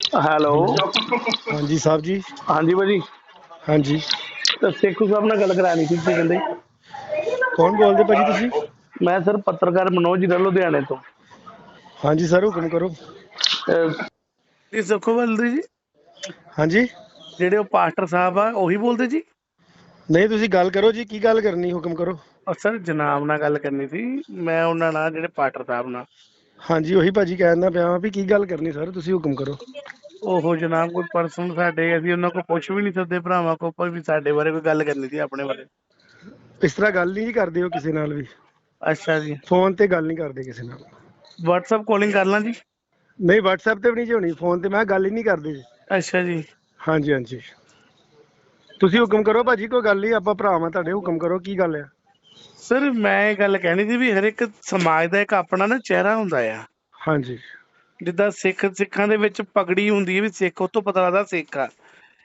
Hello. ਹਾਂਜੀ ਸਾਹਿਬ ਜੀ। ਹਾਂਜੀ ਭਾਜੀ। ਹਾਂਜੀ। ਤੇ ਸੇਖੂ ਸਾਹਿਬ ਨਾਲ ਗੱਲ ਕਰਾਣੀ ਸੀ ਕੀ ਕਹਿੰਦੇ। ਕੌਣ ਬੋਲਦੇ ਭਾਜੀ ਤੁਸੀਂ? ਮੈਂ ਸਰ ਪੱਤਰਕਾਰ ਮਨੋਜ ਜੀ ਲੁਧਿਆਣੇ ਤੋਂ। ਹਾਂਜੀ ਸਰ ਹੁਕਮ ਕਰੋ। ਜੀ ਸੁਖੋ ਬਲਦੀ ਜੀ। ਹਾਂਜੀ। ਜਿਹੜੇ ਉਹ ਪਾਸਟਰ ਸਾਹਿਬ ਆ ਉਹੀ ਬੋਲਦੇ ਜੀ? ਨਹੀਂ ਤੁਸੀਂ ਗੱਲ ਕਰੋ ਜੀ ਕੀ ਗੱਲ ਕਰਨੀ ਹੁਕਮ ਕਰੋ। ਔਰ ਸਰ ਜਨਾਬ ਨਾਲ ਗੱਲ ਕਰਨੀ ਸੀ ਮੈਂ ਉਹਨਾਂ ਨਾਲ ਜਿਹੜੇ ਪਾਸਟਰ ਸਾਹਿਬ ਨਾਲ। ਹਾਂਜੀ ਉਹੀ ਭਾਜੀ ਕਹਿੰਦਾ ਪਿਆ ਵਾਂ ਵੀ ਕੀ ਗੱਲ ਕਰਨੀ ਸਰ ਤੁਸੀਂ ਹੁਕਮ ਕਰੋ। ਉਹ ਜਨਾਬ ਕੋਈ ਪਰਸਨ ਸਾਡੇ ਅਸੀਂ ਉਹਨਾਂ ਕੋਲ ਪੁੱਛ ਵੀ ਨਹੀਂ ਸਕਦੇ ਭਰਾਵਾਂ ਕੋਲ ਪਰ ਵੀ ਸਾਡੇ ਬਾਰੇ ਕੋਈ ਗੱਲ ਕਰਨੀ ਸੀ ਆਪਣੇ ਬਾਰੇ। ਇਸ ਤਰ੍ਹਾਂ ਗੱਲ ਨਹੀਂ ਕਰਦੇ ਹੋ ਕਿਸੇ ਨਾਲ ਵੀ। ਅੱਛਾ ਜੀ। ਫੋਨ ਤੇ ਗੱਲ ਨਹੀਂ ਕਰਦੇ ਕਿਸੇ ਨਾਲ। WhatsApp ਕਾਲਿੰਗ ਕਰ ਲਾਂ ਜੀ। ਨਹੀਂ WhatsApp ਤੇ ਵੀ ਨਹੀਂ ਹੋਣੀ ਫੋਨ ਤੇ ਮੈਂ ਗੱਲ ਹੀ ਨਹੀਂ ਕਰਦੇ। ਜੀ ਅੱਛਾ ਜੀ। ਹਾਂਜੀ ਹਾਂਜੀ। ਤੁਸੀਂ ਹੁਕਮ ਕਰੋ ਭਾਜੀ ਕੋਈ ਗੱਲ ਨਹੀਂ ਆਪਾਂ ਭਰਾਵਾਂ ਤੁਹਾਡੇ ਹੁਕਮ ਕਰੋ ਕੀ ਗੱਲ ਆ? ਸਰ ਮੈਂ ਇਹ ਗੱਲ ਕਹਿਣੀ ਸੀ ਵੀ ਹਰ ਇੱਕ ਸਮਾਜ ਦਾ ਇੱਕ ਆਪਣਾ ਨਾ ਚਿਹਰਾ ਹੁੰਦਾ ਆ। ਹਾਂਜੀ। ਜਿੱਦਾਂ ਸਿੱਖ ਸਿੱਖਾਂ ਦੇ ਵਿੱਚ ਪਗੜੀ ਹੁੰਦੀ ਹੈ ਵੀ ਸਿੱਖ ਉਹ ਤੋਂ ਪਤਾ ਲੱਗਦਾ ਸਿੱਖ ਆ।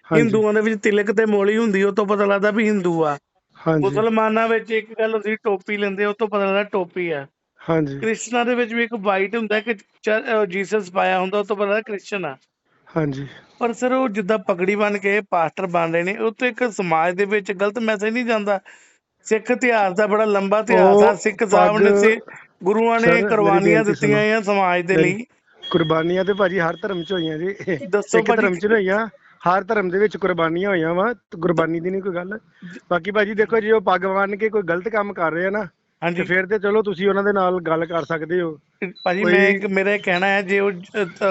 ਹਿੰਦੂਆਂ ਦੇ ਵਿੱਚ ਤਿਲਕ ਤੇ ਮੋਲੀ ਹੁੰਦੀ ਉਹ ਤੋਂ ਪਤਾ ਲੱਗਦਾ ਵੀ ਹਿੰਦੂ ਆ। ਹਾਂਜੀ। ਮੁਸਲਮਾਨਾਂ ਵਿੱਚ ਇੱਕ ਗੱਲ ਹੁੰਦੀ ਟੋਪੀ ਲੈਂਦੇ ਉਹ ਤੋਂ ਪਤਾ ਲੱਗਦਾ ਟੋਪੀ ਆ। ਹਾਂਜੀ। ਕ੍ਰਿਸਚਨਾਂ ਦੇ ਵਿੱਚ ਵੀ ਇੱਕ ਵਾਈਟ ਹੁੰਦਾ ਕਿ ਜੀਸਸ ਪਾਇਆ ਹੁੰਦਾ ਉਹ ਤੋਂ ਪਤਾ ਲੱਗਦਾ ਕ੍ਰਿਸਚਨ ਆ। ਹਾਂਜੀ। ਪਰ ਸਰ ਉਹ ਜਿੱਦਾਂ ਪਗੜੀ ਬਣ ਕੇ ਪਾਸਟਰ ਬਣ ਰਹੇ ਨੇ ਉਹ ਤੇ ਇੱਕ ਸਮਾਜ ਦੇ ਵਿੱਚ ਗਲਤ ਮੈਸੇਜ ਨਹੀਂ ਜਾਂਦਾ। ਸਿੱਖ ਇਤਿਹਾਸ ਦਾ ਬੜਾ ਲੰਬਾ ਇਤਿਹਾਸ ਆ ਸਿੱਖ ਸਾਹਿਬ ਨੇ ਸੇ ਗੁਰੂਆਂ ਨੇ ਕੁਰਬਾਨੀਆਂ ਦਿੱਤੀਆਂ ਆ ਸਮਾਜ ਦੇ ਲਈ। ਕੁਰਬਾਨੀਆਂ ਤੇ ਭਾਜੀ ਹਰ ਧਰਮ 'ਚ ਹੋਈਆਂ ਜੀ ਦੱਸੋ ਸਿੱਖ ਭਾਜੀ। ਧਰਮ 'ਚ ਨਹੀਂ ਹੋਈਆਂ ਹਰ ਧਰਮ ਦੇ ਵਿੱਚ ਕੁਰਬਾਨੀਆਂ ਹੋਈਆਂ ਵਾ ਕੁਰਬਾਨੀ ਦੀ ਨਹੀਂ ਕੋਈ ਗੱਲ ਬਾਕੀ ਭਾਜੀ ਦੇਖੋ ਜੇ ਉਹ ਪੱਗ ਬੰਨ ਕੇ ਕੋਈ ਗਲਤ ਕੰਮ ਕਰ ਰਹੇ ਆ ਨਾ ਤੇ ਹਾਂਜੀ ਫਿਰ ਤੇ ਚਲੋ ਤੁਸੀਂ ਉਹਨਾਂ ਦੇ ਨਾਲ ਗੱਲ ਕਰ ਸਕਦੇ ਹੋ ਭਾਜੀ ਕੋਈ- ਮੈਂ ਇੱਕ ਮੇਰਾ ਇਹ ਕਹਿਣਾ ਹੈ ਜੇ ਉਹ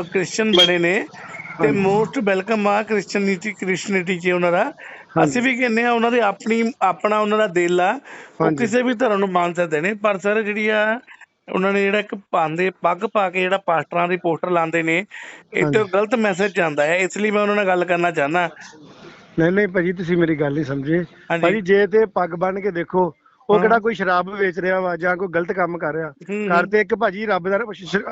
ਕ੍ਰਿਸਚੀਅਨ ਬਣੇ ਨੇ ਤੇ ਹਾਂਜੀ। ਮੋਸਟ ਵੈਲਕਮ ਆ ਕ੍ਰਿਸਚੀਅਨਿਟੀ ਕ੍ਰਿਸਚੀਅਨਿਟੀ ਚ ਉਹਨਾਂ ਦਾ ਹਾਂਜੀ। ਅਸੀਂ ਵੀ ਕਹਿੰਦੇ ਆ ਉਹਨਾਂ ਦੇ ਆਪਣੀ ਆਪਣਾ ਉਹਨਾਂ ਦਾ ਦਿਲ ਆ ਉਹ ਹਾਂਜੀ। ਕਿਸੇ ਵੀ ਧਰਮ ਨੂੰ ਮੰਨ ਸਕਦੇ ਨੇ ਪਰ ਸਰ ਜਿਹੜੀ ਆ ਉਹਨਾਂ ਨੇ ਜਿਹੜਾ ਇੱਕ ਪਾਉਂਦੇ ਪੱਗ ਪਾ ਕੇ ਜਿਹੜਾ ਪਾਸਟਰਾਂ ਦੀ ਪੋਸਟਰ ਲਾਉਂਦੇ ਨੇ ਇਹ ਤੋਂ। ਗਲਤ ਮੈਸੇਜ ਜਾਂਦਾ ਹੈ ਇਸ ਲਈ ਮੈਂ ਉਹਨਾਂ ਨਾਲ ਗੱਲ ਕਰਨਾ ਚਾਹਨਾ ਨਹੀਂ ਨਹੀਂ ਭਾਜੀ ਤੁਸੀਂ ਮੇਰੀ ਗੱਲ ਨਹੀਂ ਸਮਝੇ। ਭਾਜੀ ਜੇ ਤੇ ਪੱਗ ਬੰਨ ਕੇ ਦੇਖੋ ਉਹ। ਕਿਹੜਾ ਕੋਈ ਸ਼ਰਾਬ ਵੇਚ ਰਿਹਾ ਵਾ ਜਾਂ ਕੋਈ ਗਲਤ ਕੰਮ ਕਰ ਰਿਹਾ। ਹੂੰ, ਕਰ ਤੇ ਇੱਕ ਭਾਜੀ ਰੱਬ ਦਾ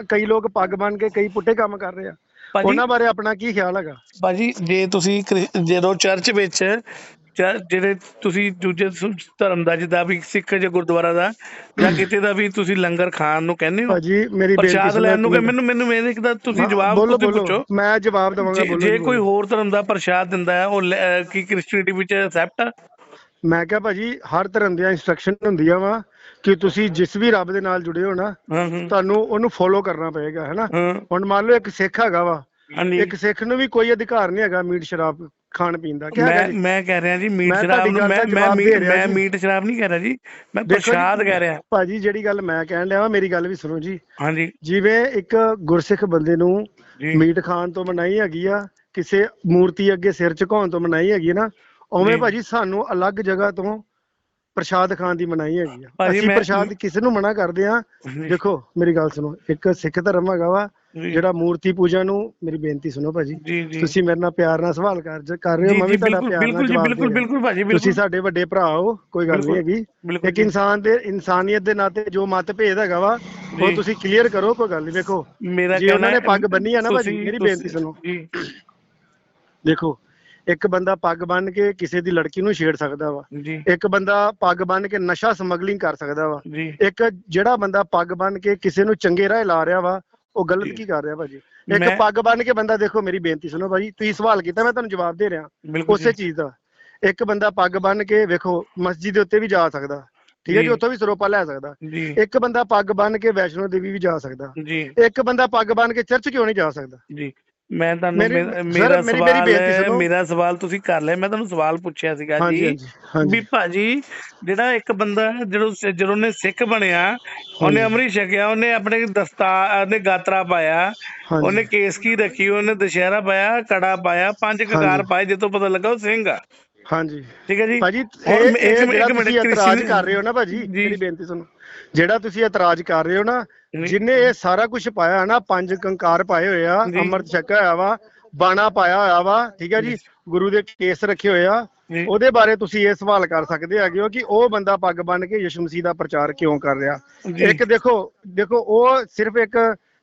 ਕਈ ਲੋਕ ਪੱਗ ਬੰਨ ਕੇ ਕਈ ਪੁੱਠੇ ਕੰਮ ਕਰ ਰਹੇ ਆ। ਉਹਨਾਂ ਬਾਰੇ ਆਪਣਾ ਕੀ ਖਿਆਲ ਹੈਗਾ? ਭਾਜੀ ਜੇ ਤੁਸੀਂ ਜਦੋਂ ਚਰਚ ਵਿੱਚ ਜਿਹੜੇ ਤੁਸੀਂ ਦੂਜੇ ਸ- ਧਰਮ ਦਾ ਜਿੱਦਾਂ ਵੀ ਸਿੱਖ ਜਾਂ ਗੁਰਦੁਆਰਾ ਦਾ ਜਾਂ ਕਿਤੇ ਦਾ ਵੀ ਤੁਸੀਂ ਲੰਗਰ ਖਾਣ ਨੂੰ ਕਹਿੰਦੇ ਹੋ? ਭਾਜੀ ਮੇਰੀ ਬੇਨਤੀ ਪ੍ਰਸ਼ਾਦ ਲੈਣ ਨੂੰ ਕਿ। ਮੈਨੂੰ ਮੈਨੂੰ ਮੇਰੇ ਇੱਕ ਤੁਸੀਂ ਜਵਾਬ ਬੋਲੋ ਤੁਸੀਂ ਬੋਲੋ। ਪੁੱਛੋ। ਮੈਂ ਜਵਾਬ ਦਵਾਂਗਾ ਜੇ- ਬੋਲੋ ਜੇ ਜੀ, ਕੋਈ ਬੋਲੋ। ਹੋਰ ਧਰਮ ਦਾ ਪ੍ਰਸ਼ਾਦ ਦਿੰਦਾ ਹੈ ਉਹ ਲੈ- ਅਹ ਕੀ ਕ੍ਰਿਸਚੀਅਨਿਟੀ ਵਿੱਚ ਐਕਸੈਪਟ ਆ? ਮੈਂ ਕਿਹਾ ਭਾਜੀ ਹਰ ਧਰਮ ਦੀਆਂ ਇਨਸਟਰਕਸ਼ਨ ਹੁੰਦੀਆਂ ਵਾ ਕਿ ਤੁਸੀਂ ਜਿਸ ਵੀ ਰੱਬ ਦੇ ਨਾਲ ਜੁੜੇ ਹੋ ਨਾ ਹਾਂ ਹਾਂ। ਤੁਹਾਨੂੰ ਉਹਨੂੰ ਫੋਲੋ ਕਰਨਾ ਪਏਗਾ ਹੈਨਾ ਹਾਂ। ਹੁਣ ਮੰਨ ਲਓ ਇੱਕ ਸਿੱਖ ਹੈਗਾ ਵਾ ਹਾਂਜੀ। ਇੱਕ ਸਿੱਖ ਨੂੰ ਵੀ ਕੋਈ ਅਧਿਕਾਰ ਨਹੀਂ ਹੈਗਾ ਮੀਟ ਸ਼ਰਾਬ ਖਾਣ ਪੀਣ ਦਾ ਕੀ ਹੈਗਾ ਮੈਂ ਮੈਂ ਕਹਿ ਰਿਹਾ ਜੀ ਮੀਟ ਸ਼ਰਾਬ ਨੂੰ ਮੈਂ ਮੈਂ ਮੀਟ ਮੈਂ। ਮੀਟ ਸ਼ਰਾਬ ਨਹੀਂ ਕਹਿ ਰਿਹਾ ਜੀ ਮੈਂ ਪ੍ਰਸ਼ਾਦ ਕਹਿ ਰਿਹਾ। ਭਾਜੀ ਜਿਹੜੀ ਗੱਲ ਮੈਂ ਕਹਿਣ ਲਿਆ ਵਾ ਮੇਰੀ ਗੱਲ ਵੀ ਸੁਣੋ ਜੀ। ਹਾਂਜੀ। ਜਿਵੇਂ ਇੱਕ ਗੁਰਸਿੱਖ ਬੰਦੇ ਨੂੰ ਮੀਟ ਖਾਣ ਤੋਂ ਮਨਾਹੀ ਹੈਗੀ ਆ ਕਿਸੇ ਮੂਰਤੀ ਅੱਗੇ ਸਿਰ ਝੁਕਾਉਣ ਤੋਂ ਮਨਾਹੀ ਹੈਗੀ ਨਾ ਉਵੇਂ। ਭਾਜੀ ਸਾਨੂੰ ਅਲੱਗ ਜਗ੍ਹਾ ਤੋਂ ਪ੍ਰਸ਼ਾਦ ਖਾਣ ਦੀ ਮਨਾਹੀ ਹੈਗੀ ਆ। ਭਾਜੀ ਅਸੀਂ ਮੈਂ- ਪ੍ਰਸ਼ਾਦ ਕਿਸੇ ਨੂੰ ਮਨਾ ਕਰਦੇ ਆ ਦੇਖੋ ਮੇਰੀ ਗੱਲ ਸੁਣੋ ਇੱਕ ਸਿੱਖ ਧਰਮ ਹੈਗਾ ਵਾ ਜੀ, ਜਿਹੜਾ ਮੂਰਤੀ ਪੂਜਾ ਨੂੰ ਮੇਰੀ ਬੇਨਤੀ ਸੁਣੋ ਭਾਜੀ। ਜੀ ਜੀ। ਤੁਸੀਂ ਮੇਰੇ ਨਾਲ ਪਿਆਰ ਨਾਲ ਸਵਾਲ ਕਰ ਕਰ ਰਹੇ ਹੋ ਮੈਂ ਵੀ ਤੁਹਾਡਾ ਬਿਲਕੁਲ ਪਿਆਰ ਨਾਲ ਬਿਲਕੁਲ ਜੀ ਜਵਾਬ ਬਿਲਕੁਲ ਰਿਹਾ। ਬਿਲਕੁਲ ਭਾਜੀ ਤੁਸੀਂ ਬਿਲਕੁਲ ਸਾਡੇ ਵੱਡੇ ਭਰਾ ਹੋ ਕੋਈ ਗੱਲ ਨਹੀਂ ਬਿਲਕੁਲ। ਹੈਗੀ। ਬਿਲਕੁਲ ਇੱਕ ਜੀ। ਇਨਸਾਨ ਦੇ ਇਨਸਾਨੀਅਤ ਦੇ ਨਾਤੇ ਜੋ ਮਤਭੇਦ ਹੈਗਾ ਵਾ ਉਹ ਜੀ। ਤੁਸੀਂ ਕਲੀਅਰ ਕਰੋ ਕੋਈ ਗੱਲ ਨਹੀਂ ਵੇਖੋ। ਮੇਰਾ ਜੀ ਉਹਨਾਂ ਕਹਿਣਾ ਨੇ ਪੱਗ ਬੰਨੀ ਆ ਨਾ ਭਾਜੀ ਤੁਸੀਂ- ਮੇਰੀ ਤੁਸੀਂ- ਬੇਨਤੀ ਸੁਣੋ। ਜੀ। ਦੇਖੋ ਇੱਕ ਬੰਦਾ ਪੱਗ ਬੰਨ ਕੇ ਕਿਸੇ ਦੀ ਲੜਕੀ ਨੂੰ ਛੇੜ ਸਕਦਾ ਵਾ। ਜੀ। ਇੱਕ ਬੰਦਾ ਪੱਗ ਬੰਨ ਕੇ ਨਸ਼ਾ ਸਮਗਲਿੰਗ ਕਰ ਸਕਦਾ ਵਾ। ਜੀ। ਇੱਕ ਜਿਹੜਾ ਬੰਦਾ ਪੱਗ ਬੰਨ ਕੇ ਕਿਸੇ ਨੂੰ ਚੰਗੇ ਰਾਹ ਲਾ ਰਿਹਾ ਵਾ ਉਹ। ਗਲਤ ਕੀ ਕਰ ਰਿਹਾ ਭਾਜੀ? ਇੱਕ ਪੱਗ ਬੰਨ ਕੇ ਬੰਦਾ ਦੇਖੋ ਮੇਰੀ ਬੇਨਤੀ ਸੁਣੋ ਭਾਜੀ ਤੁਸੀਂ ਸਵਾਲ ਕੀਤਾ ਮੈਂ ਤੁਹਾਨੂੰ ਜਵਾਬ ਦੇ ਰਿਹਾ। ਉਸੇ ਚੀਜ਼ ਦਾ। ਇੱਕ ਬੰਦਾ ਪੱਗ ਬੰਨ ਕੇ ਵੇਖੋ ਮਸਜਿਦ ਦੇ ਉੱਤੇ ਵੀ ਜਾ ਸਕਦਾ। ਠੀਕ ਹੈ ਜੀ। ਉੱਥੋਂ ਵੀ ਸਰੋਪਾ ਲੈ ਸਕਦਾ। ਇੱਕ ਬੰਦਾ ਪੱਗ ਬੰਨ ਕੇ ਵੈਸ਼ਨੋ ਦੇਵੀ ਵੀ ਜਾ ਸਕਦਾ। ਇੱਕ ਬੰਦਾ ਪੱਗ ਬੰਨ ਕੇ ਚਰਚ ਕਿਉਂ ਨਹੀਂ ਜਾ ਸਕਦਾ? ਜੀ। ਮੈਂ ਤੁਹਾਨੂੰ ਮੇਰੀ- ਸਵਾਲ। ਮੇਰਾ ਸਵਾਲ ਤੁਸੀਂ ਕਰ ਲਿਆ ਮੈਂ ਤੁਹਾਨੂੰ ਸਵਾਲ ਪੁੱਛਿਆ ਸੀਗਾ ਜੀ ਵੀ ਭਾਜੀ ਜਿਹੜਾ ਇੱਕ ਬੰਦਾ ਜਦੋਂ ਜਦੋਂ ਉਹਨੇ ਸਿੱਖ ਬਣਿਆ ਉਹਨੇ। ਅੰਮ੍ਰਿਤ ਛਕਿਆ ਉਹਨੇ ਆਪਣੇ ਦਸਤਾਰ ਉਹਨੇ ਗਾਤਰਾ ਪਾਇਆ। ਉਹਨੇ ਕੇਸਕੀ ਰੱਖੀ ਉਹਨੇ ਦੁਸ਼ਹਿਰਾ ਪਾਇਆ ਕੜਾ ਪਾਇਆ ਪੰਜ ਕਕਾਰ। ਪਾਏ ਜਿੱਤੋਂ ਪਤਾ ਲੱਗਾ ਉਹ ਸਿੰਘ ਆ ਹਾਂਜੀ ਠੀਕ ਹੈ ਜੀ ਭਾਜੀ ਇਹ ਇੱਕ- ਮਿੰਟ, ਕ੍ਰਿਸ਼ਨ- ਕਰ ਰਹੇ ਹੋ ਨਾ ਭਾਜੀ ਜੀ। ਮੇਰੀ ਬੇਨਤੀ ਸੁਣੋ ਜਿਹੜਾ ਤੁਸੀਂ ਇਤਰਾਜ਼ ਕਰ ਰਹੇ ਹੋ ਨਾ। ਜਿਨੇ ਇਹ ਸਾਰਾ ਕੁਝ ਪਾਇਆ ਨਾ ਪੰਜ ਕੰਕਾਰ ਪਾਏ ਹੋਏ ਆ। ਅੰਮ੍ਰਿਤ ਛਕਿਆ ਹੋਇਆ ਵਾ ਬਾਣਾ ਪਾਇਆ ਹੋਇਆ ਵਾ ਠੀਕ ਹੈ ਜੀ ਗੁਰੂ ਦੇ ਕੇਸ ਰੱਖੇ ਹੋਏ ਆ। ਉਹਦੇ ਬਾਰੇ ਤੁਸੀਂ ਇਹ ਸਵਾਲ ਕਰ ਸਕਦੇ ਹੈਗੇ ਹੋ ਕਿ ਉਹ ਬੰਦਾ ਪੱਗ ਬੰਨ ਕੇ ਯਿਸੂ ਮਸੀਹ ਦਾ ਪ੍ਰਚਾਰ ਕਿਉਂ ਕਰ ਰਿਹਾ। ਇੱਕ ਦੇਖੋ ਦੇਖੋ ਉਹ ਸਿਰਫ ਇੱਕ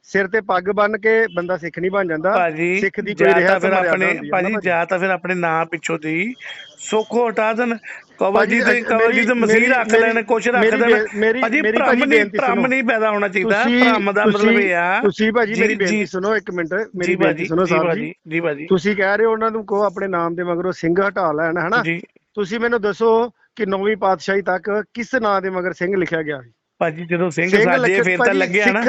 ਸਿਰ ਤੇ ਪੱਗ ਬੰਨ ਕੇ ਬੰਦਾ ਸਿੱਖ ਨਹੀਂ ਬਣ ਜਾਂਦਾ। ਭਾਜੀ ਸਿੱਖ ਦੀ ਕੋਈ ਰਿਹਾ ਫਿਰ ਆਪਣੇ ਭਾਜੀ ਜਾਂ ਤਾਂ ਫਿਰ ਆਪਣੇ ਨਾਂ ਪਿੱਛੋਂ ਦੀ ਸੁੱਖੋ ਹਟਾ ਦੇਣ। ਕਵਲ ਭਾਜੀ, ਜੀ ਤੇ ਮੇਰੀ- ਕਵਲ ਜੀ ਤੇ ਮਸੀਹ ਰੱਖ ਲੈਣ ਕੁਛ ਰੱਖ ਦੇਣ। ਭਾਜੀ ਮੇਰੀ ਭ੍ਰਮ ਨਹੀਂ ਭ੍ਰਮ। ਨਹੀਂ ਪੈਦਾ ਹੋਣਾ ਚਾਹੀਦਾ। ਭ੍ਰਮ ਦਾ ਮਤਲਬ ਇਹ ਆ। ਤੁਸੀਂ ਭਾਜੀ ਮੇਰੀ ਬੇਨਤੀ ਸੁਣੋ ਇੱਕ ਮਿੰਟ। ਮੇਰੀ ਬੇਨਤੀ ਸੁਣੋ ਸਾਹਿਬ ਜੀ। ਜੀ ਭਾਜੀ। ਤੁਸੀਂ ਕਹਿ ਰਹੇ ਹੋ ਉਹਨਾਂ ਨੂੰ ਕਹੋ ਆਪਣੇ ਨਾਮ ਦੇ ਮਗਰੋਂ ਸਿੰਘ ਹਟਾ ਲੈਣ ਹਨਾ ਤੁਸੀਂ ਮੈਨੂੰ ਦੱਸੋ ਕਿ ਨੌਵੀਂ ਪਾਤਸ਼ਾਹੀ ਤੱਕ ਕਿਸ ਨਾਂ ਦੇ ਮਗਰ ਸਿੰਘ ਲਿਖਿਆ ਗਿਆ ਸੀ? ਭਾਜੀ ਜਦੋਂ ਸਿੰਘ ਸਾਜੇ ਫਿਰ ਤਾਂ ਲੱਗਿਆ ਨਾ।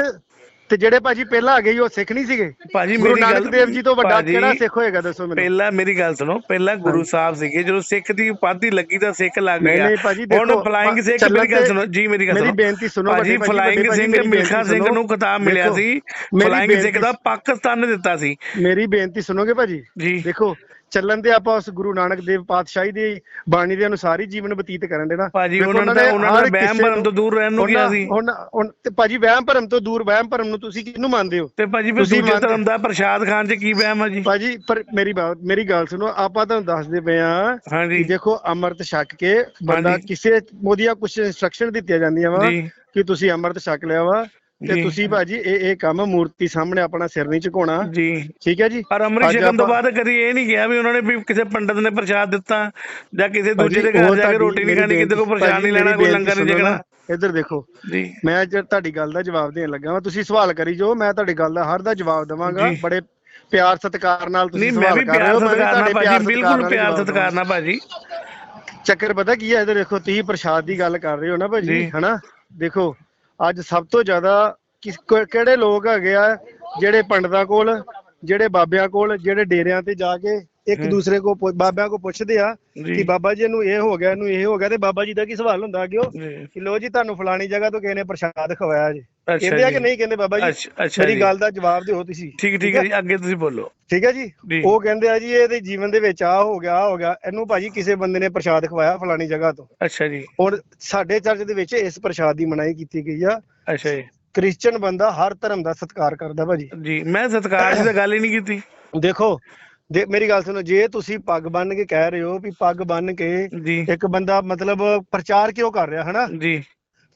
ਤੇ ਜਿਹੜੇ ਭਾਜੀ ਪਹਿਲਾਂ ਆ ਗਏ ਉਹ ਸਿੱਖ ਨਹੀਂ ਸੀਗੇ? ਭਾਜੀ ਗੁਰੂ ਮੇਰੀ ਗੱਲ ਨਾਨਕ ਦੇਵ ਜੀ ਤੋਂ ਵੱਡਾ ਕਿਹੜਾ ਸਿੱਖ ਹੋਏਗਾ ਦੱਸੋ ਮੈਨੂੰ? ਪਹਿਲਾਂ ਮੇਰੀ ਗੱਲ ਸੁਣੋ ਪਹਿਲਾਂ ਗੁਰੂ। ਸਾਹਿਬ ਸੀਗੇ ਜਦੋਂ ਸਿੱਖ ਦੀ ਉਪਾਧੀ ਲੱਗੀ ਤਾਂ ਸਿੱਖ ਲੱਗ ਗਿਆ। ਨਹੀਂ ਭਾਜੀ ਹੁਣ ਦੇਖੋ ਫਲਾਈਂਗ ਸਿੱਖ ਮੇਰੀ ਗੱਲ ਸੁਣੋ ਜੀ ਮੇਰੀ ਗੱਲ ਮੇਰੀ ਸੁਣੋ। ਬੇਨਤੀ ਸੁਣੋ ਭਾਜੀ ਫਲਾਈਂਗ ਸਿੰਘ ਮੇਰੀ ਮਿਲਖਾ ਸਿੰਘ। ਨੂੰ ਖਿਤਾਬ ਮਿਲਿਆ ਸੀ। ਮੇਰੀ ਫਲਾਈਂਗ ਸਿੱਖ ਦਾ ਪਾਕਿਸਤਾਨ ਨੇ ਦਿੱਤਾ ਸੀ। ਮੇਰੀ ਬੇਨਤੀ ਸੁਣੋਗੇ ਭਾਜੀ? ਜੀ। ਦੇਖੋ ਚੱਲਣ ਤੇ ਆਪਾਂ ਉਸ ਗੁਰੂ ਨਾਨਕ ਦੇਵ ਪਾਤਸ਼ਾਹੀ ਦੀ ਬਾਣੀ ਦੇ ਅਨੁਸਾਰ ਹੀ ਜੀਵਨ ਬਤੀਤ ਕਰਨ ਦੇ ਨਾ। ਭਾਜੀ ਉਹਨਾਂ ਨੇ ਉਹਨਾਂ ਨੇ ਵਹਿਮ ਭਰਮ ਤੋਂ ਦੂਰ ਰਹਿਣ ਨੂੰ ਕਿਹਾ ਸੀ। ਹੁਣ ਹੁਣ ਤੇ ਭਾਜੀ ਵਹਿਮ ਭਰਮ ਤੋਂ ਦੂਰ ਵਹਿਮ ਭਰਮ ਨੂੰ ਤੁਸੀਂ ਕਿਹਨੂੰ ਮੰਨਦੇ ਹੋ? ਤੇ ਭਾਜੀ ਫਿਰ ਦੂਜੇ ਧਰਮ ਦਾ ਪ੍ਰਸ਼ਾਦ ਖਾਨ ਚ ਕੀ ਵਹਿਮ ਆ ਜੀ? ਭਾਜੀ ਪਰ ਮੇਰੀ ਬਾਤ ਮੇਰੀ ਗੱਲ ਸੁਣੋ ਆਪਾਂ ਤੁਹਾਨੂੰ ਦੱਸਦੇ ਪਏ ਆ ਹਾਂਜੀ। ਕਿ ਦੇਖੋ ਅੰਮ੍ਰਿਤ ਛਕ ਕੇ ਬੰਦਾ। ਕਿਸੇ ਉਹਦੀਆਂ ਕੁਝ ਇਨਸਟਰਕਸ਼ਨ ਦਿੱਤੀਆਂ ਜਾਂਦੀਆਂ ਵਾ ਕਿ ਤੁਸੀਂ ਅੰਮ੍ਰਿਤ ਛਕ ਲਿਆ ਵਾ। ਤੇ। ਤੁਸੀਂ ਭਾਜੀ ਇਹ ਇਹ ਕੰਮ ਮੂਰਤੀ ਸਾਹਮਣੇ ਆਪਣਾ ਸਿਰ ਨਹੀਂ ਝੁਕਾਉਣਾ। ਜੀ। ਠੀਕ ਹੈ ਜੀ? ਪਰ ਅੰਮ੍ਰਿਤ ਛਕਣ ਤੋਂ ਬਾਅਦ ਕਦੀ ਇਹ ਨਹੀਂ ਕਿਹਾ ਵੀ ਉਹਨਾਂ ਨੇ ਵੀ ਕਿਸੇ ਪੰਡਤ ਨੇ ਪ੍ਰਸ਼ਾਦ ਦਿੱਤਾ ਜਾਂ ਕਿਸੇ ਦੂਜੇ ਦੇ ਘਰ ਜਾ ਕੇ ਰੋਟੀ ਨਹੀਂ ਖਾਣੀ ਕਿਤੇ ਕੋਈ ਪ੍ਰਸ਼ਾਦ ਨਹੀਂ ਲੈਣਾ ਕੋਈ ਲੰਗਰ ਨਹੀਂ ਸੁਣੋ ਇੱਧਰ ਦੇਖੋ। ਜੀ। ਮੈਂ ਅੱਜ ਤੁਹਾਡੀ ਗੱਲ ਦਾ ਜਵਾਬ ਦੇਣ ਲੱਗਾ ਵਾਂ। ਤੁਸੀਂ ਸਵਾਲ ਕਰੀ ਜੋ ਮੈਂ ਤੁਹਾਡੀ ਗੱਲ ਦਾ ਹਰ ਦਾ ਜਵਾਬ ਦੇਵਾਂਗਾ। ਬੜੇ ਪਿਆਰ ਸਤਿਕਾਰ ਨਾਲ ਤੁਸੀਂ ਸਵਾਲ ਕਰ ਰਹੇ ਪਿਆਰ ਹੋ ਮੈਂ ਵੀ ਸਤਿਕਾਰ ਨਾਲ ਭਾਜੀ ਪਿਆਰ ਬਿਲਕੁਲ ਪਿਆਰ ਸਤਿਕਾਰ ਨਾਲ ਭਾਜੀ। ਚੱਕਰ ਪਤਾ ਕੀ ਹੈ ਇਹਦੇ ਦੇਖੋ ਤੁਸੀਂ ਪ੍ਰਸ਼ਾਦ ਦੀ ਗੱਲ ਕਰ ਰਹੇ ਹੋ ਨਾ ਭਾਜੀ। ਹਨਾ? ਦੇਖੋ ਅੱਜ ਸਭ ਤੋਂ ਜ਼ਿਆਦਾ ਕਿਹੜੇ ਲੋਕ ਹੈਗੇ ਆ ਜਿਹੜੇ ਪੰਡਤਾਂ ਕੋਲ, ਜਿਹੜੇ ਬਾਬਿਆਂ ਕੋਲ, ਜਿਹੜੇ ਡੇਰਿਆਂ ਤੇ ਜਾ ਕੇ ਇੱਕ। ਦੂਸਰੇ ਕੋ ਪੁੱਛ- ਬਾਬਿਆਂ ਕੋ ਪੁੱਛਦੇ ਆ ਜੀ। ਕਿ ਬਾਬਾ ਜੀ ਇਹਨੂੰ ਇਹ ਹੋ ਗਿਆ ਇਹਨੂੰ ਇਹ ਹੋ ਗਿਆ ਤੇ ਬਾਬਾ ਜੀ ਦਾ ਕੀ ਸਵਾਲ ਹੁੰਦਾ ਅੱਗੇ ਉਹ? ਜੀ। ਕਿ ਲੋ ਜੀ ਤੁਹਾਨੂੰ ਫਲਾਣੀ ਜਗ੍ਹਾ ਤੋਂ ਕਿਸੇ ਨੇ ਪ੍ਰਸ਼ਾਦ ਖਵਾਇਆ ਜੀ। ਅੱਛਾ ਕਹਿੰਦੇ ਆ ਕਿ ਜੀ। ਨਹੀਂ ਕਹਿੰਦੇ ਬਾਬਾ ਜੀ ਅੱਛਾ ਅੱਛਾ ਮੇਰੀ ਜੀ ਗੱਲ ਦਾ ਜਵਾਬ ਦਿਓ ਤੁਸੀਂ। ਠੀਕ ਠੀਕ ਹੈ ਜੀ ਅੱਗੇ ਤੁਸੀਂ ਬੋਲੋ। ਠੀਕ ਹੈ ਜੀ? ਜੀ। ਉਹ ਕਹਿੰਦੇ ਆ ਜੀ ਇਹਦੇ ਜੀਵਨ ਦੇ ਵਿੱਚ ਆ ਹੋ ਗਿਆ ਆ ਹੋ ਗਿਆ। ਇਹਨੂੰ ਭਾਜੀ ਕਿਸੇ ਬੰਦੇ ਨੇ ਪ੍ਰਸ਼ਾਦ ਖਵਾਇਆ ਫਲਾਣੀ ਜਗ੍ਹਾ ਤੋਂ। ਅੱਛਾ ਜੀ। ਔਰ ਸਾਡੇ ਚਰਚ ਦੇ ਵਿੱਚ ਇਸ ਪ੍ਰਸ਼ਾਦ ਦੀ ਮਨਾਹੀ ਕੀਤੀ ਗਈ ਆ। ਅੱਛਾ ਜੀ। ਕ੍ਰਿਸਚੀਅਨ ਬੰਦਾ ਹਰ ਧਰਮ ਦਾ ਸਤਿਕਾਰ ਕਰਦਾ ਭਾਜੀ। ਜੀ ਮੈਂ ਸਤਿਕਾਰ ਦੀ ਤਾਂ ਗੱਲ ਹੀ ਨਹੀਂ ਕੀਤੀ। ਦੇਖੋ ਦੇ ਮੇਰੀ ਗੱਲ ਸੁਣੋ ਜੇ ਤੁਸੀਂ ਪੱਗ ਬੰਨ ਕੇ ਕਹਿ ਰਹੇ ਹੋ ਵੀ ਪੱਗ ਬੰਨ ਕੇ ਜੀ। ਇੱਕ ਬੰਦਾ ਮਤਲਬ ਪ੍ਰਚਾਰ ਕਿਉਂ ਕਰ ਰਿਹਾ ਹਨਾ? ਜੀ।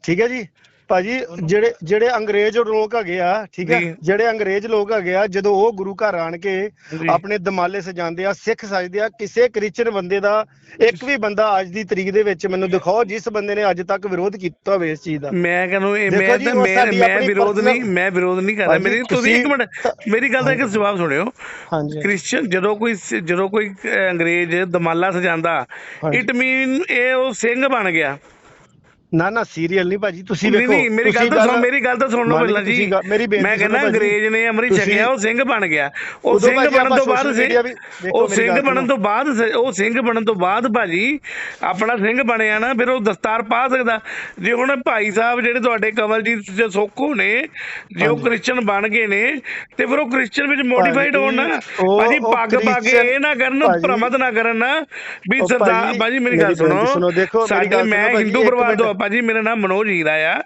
ਠੀਕ ਹੈ ਜੀ? ਭਾਜੀ ਜਿਹੜੇ ਜਿਹੜੇ ਅੰਗਰੇਜ਼ ਲੋਕ ਹੈਗੇ ਆ ਠੀਕ ਹੈ ਜੀ। ਜਿਹੜੇ ਅੰਗਰੇਜ਼ ਲੋਕ ਹੈਗੇ ਆ ਜਦੋਂ ਉਹ ਗੁਰੂ ਘਰ ਆਣ ਕੇ ਜੀ। ਆਪਣੇ ਦਮਾਲੇ ਸਜਾਉਂਦੇ ਆ ਸਿੱਖ ਸਜਦੇ ਆ ਕਿਸੇ ਕ੍ਰਿਸਚੀਅਨ ਬੰਦੇ ਦਾ ਇੱਕ ਵੀ ਬੰਦਾ ਅੱਜ ਦੀ ਤਰੀਕ ਦੇ ਵਿੱਚ ਮੈਨੂੰ ਦਿਖਾਓ ਜਿਸ ਬੰਦੇ ਨੇ ਅੱਜ ਤੱਕ ਵਿਰੋਧ ਕੀਤਾ ਹੋਵੇ ਇਸ ਚੀਜ਼ ਦਾ। ਮੈਂ ਕਹਿੰਦਾ ਇਹ ਦੇਖੋ ਮੈਂ ਜੀ, ਤਾਂ ਉਹ ਮੈਂ ਸਾਡੀ ਮੈਂ ਆਪਣੀ ਵਿਰੋਧ personal- ਨਹੀਂ ਮੈਂ ਵਿਰੋਧ ਨਹੀਂ ਕਰ ਰਿਹਾ ਭਾਜੀ, ਮੇਰੀ ਤੁਸੀਂ ਇੱਕ ਤੁਸੀਂ- ਮਿੰਟ ਮੇਰੀ ਗੱਲ ਦਾ ਇੱਕ ਜਵਾਬ ਸੁਣਿਓ। ਹਾਂਜੀ। ਕ੍ਰਿਸਚੀਅਨ ਜਦੋਂ ਕੋਈ ਸ- ਜਦੋਂ ਕੋਈ ਅਹ, ਅੰਗਰੇਜ਼ ਦਮਾਲਾ ਸਜਾਂਦਾ ਹਾਂਜੀ। ਇਟ ਮੀਨ ਇਹ ਉਹ ਸਿੰਘ ਬਣ ਗਿਆ। ਨਾ ਨਾ ਸੀਰੀਅਲ ਨਹੀਂ ਭਾਜੀ ਤੁਸੀਂ ਦੇਖੋ ਨਹੀਂ ਮੇਰੀ ਗੱਲ ਤਾਂ ਸੁਣੋ ਮੇਰੀ ਗੱਲ ਤਾਂ ਸੁਣ ਲਓ ਪਹਿਲਾਂ ਜੀ। ਮੈਂ ਕਹਿੰਦਾ। ਅੰਗਰੇਜ਼ ਨੇ ਅੰਮ੍ਰਿਤ ਤੁਸੀਂ- ਛਕਿਆ ਉਹ ਸਿੰਘ ਬਣ ਗਿਆ। ਉਹ ਸਿੰਘ ਬਣਨ ਤੋਂ ਬਾਅਦ ਉਹ ਸਿੰਘ ਬਣਨ। ਤੋਂ ਬਾਅਦ ਉਹ ਸਿੰਘ ਬਣਨ ਤੋਂ ਬਾਅਦ ਭਾਜੀ ਆਪਣਾ ਸਿੰਘ ਬਣਿਆ ਨਾ ਫਿਰ ਉਹ ਦਸਤਾਰ ਪਾ ਸਕਦਾ। ਜੇ ਹੁਣ ਭਾਈ ਸਾਹਿਬ ਜਿਹੜੇ ਤੁਹਾਡੇ ਕਵਲਜੀਤ ਜੀ ਸੋਖੋ ਨੇ ਜੇ ਉਹ ਹਾਂਜੀ। ਕ੍ਰਿਸਚੀਅਨ ਬਣ ਗਏ ਨੇ ਤੇ ਫਿਰ ਉਹ ਕ੍ਰਿਸਚੀਅਨ ਵਿੱਚ ਮੋਡੀਫਾਈਡ ਹੋਣ ਨਾ। ਭਾਜੀ ਪੱਗ ਪਾ ਕੇ ਇਹ ਨਾ ਕਰਨ ਭ੍ਰਮਤ ਨਾ ਕਰਨ ਨਾ ਵੀ ਸਰਦਾਰ ਭਾਜੀ, ਮੇਰੀ ਗੱਲ ਸੁਣੋ। ਸਾਡੇ ਮੈਂ ਹਿੰਦੂ ਪਰਿਵਾਰ ਤੋਂ ਭਾਜੀ ਮੇਰਾ ਨਾਮ ਮਨੋਜ ਹੀਰਾ ਆ।